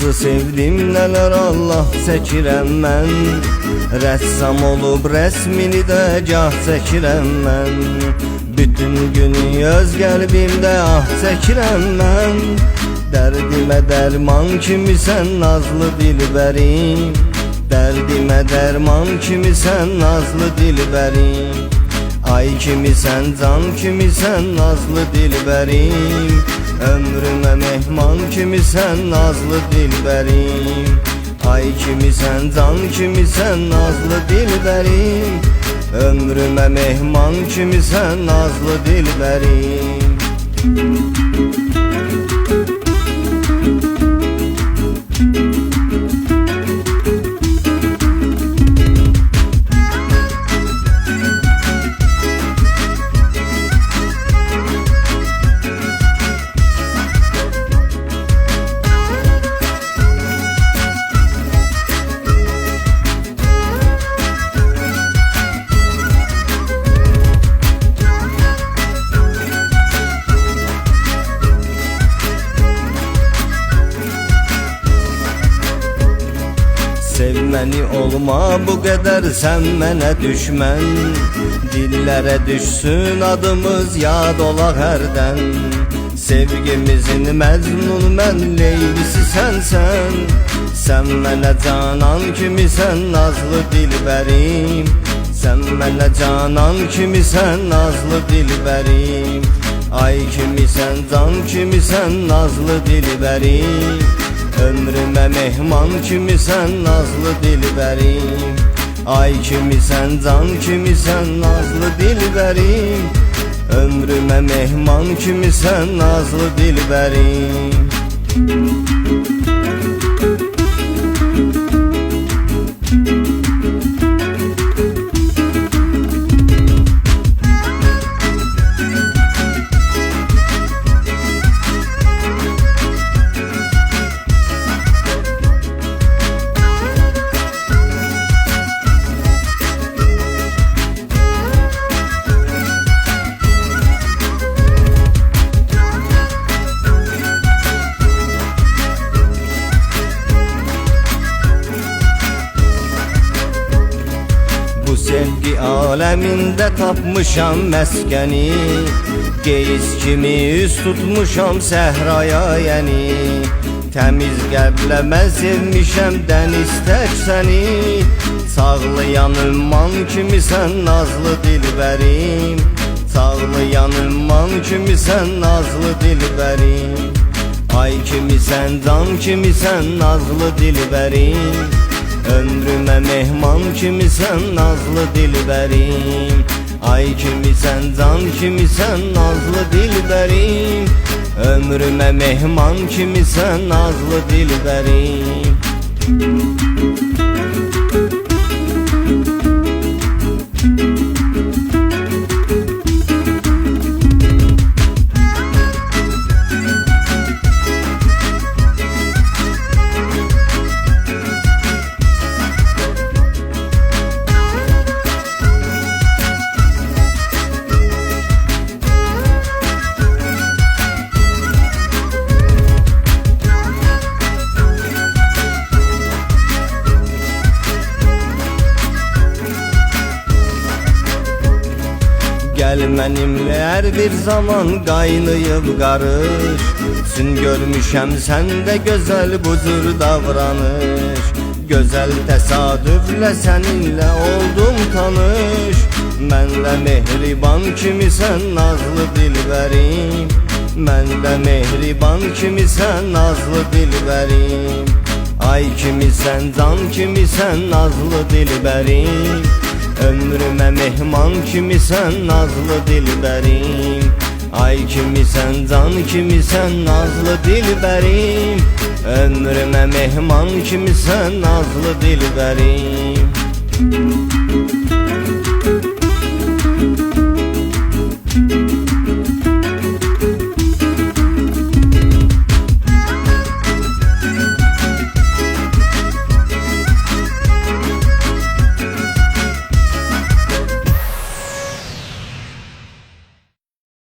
Qızı sevdim nələr Allah çəkirəm mən Rəssam olub rəsmini də gah çəkirəm mən Bütün günü öz qəlbimdə ah çəkirəm mən Dərdimə dərman kimi sən nazlı dilbərim Dərdimə dərman kimi sən nazlı dilbərim Ay kimi sən can kimi sən nazlı dilbərim Ömrümə mehman kimi sən nazlı dilbərim Ay kimi sən can kimi sən nazlı dilbərim Ömrümə mehman kimi sən nazlı dilbərim Sevməni olma bu qədər sən mənə düşmən Dillərə düşsün adımız yad ola hərdən Sevgimizin məzmun mən leylisi sənsən Sən mənə canan kimi sən nazlı dilbərim Sən mənə canan kimi sən nazlı dilbərim Ay kimi sən can kimi sən nazlı dilbərim Ömrümə mehman kimi sən nazlı dilbərim Ay kimi sən can kimi sən nazlı dilbərim Ömrümə mehman kimi sən nazlı dilbərim aləmində tapmışam məskəni Qeyiz kimi üz tutmuşam səhraya yəni Təmiz qəlbləmə sevmişəm dəniz tək səni Sağlayan ümman kimi sən nazlı dilbərim Sağlayan ümman kimi sən nazlı dilbərim Ay kimi sən can kimi sən nazlı dilbərim Ömrümə mehman kimi sən nazlı dilbərim Ay kimi sən can kimi sən nazlı dilbərim Ömrümə mehman kimi sən nazlı dilbərim Gəl mənimlə hər bir zaman qaynayıb qarış Sün görmüşəm səndə gözəl bu cür davranış. Gözəl təsadüflə səninlə oldum tanış. Mənlə mehriban kimi sən nazlı dilbərim Mənlə mehriban kimi sən nazlı dilbərim Ay kimi sən can kimi sən nazlı dilbərim Ömrümə mehman kimi sən nazlı dilbərim Ay kimi sən can kimi sən nazlı dilbərim Ömrümə mehman kimi sən nazlı dilbərim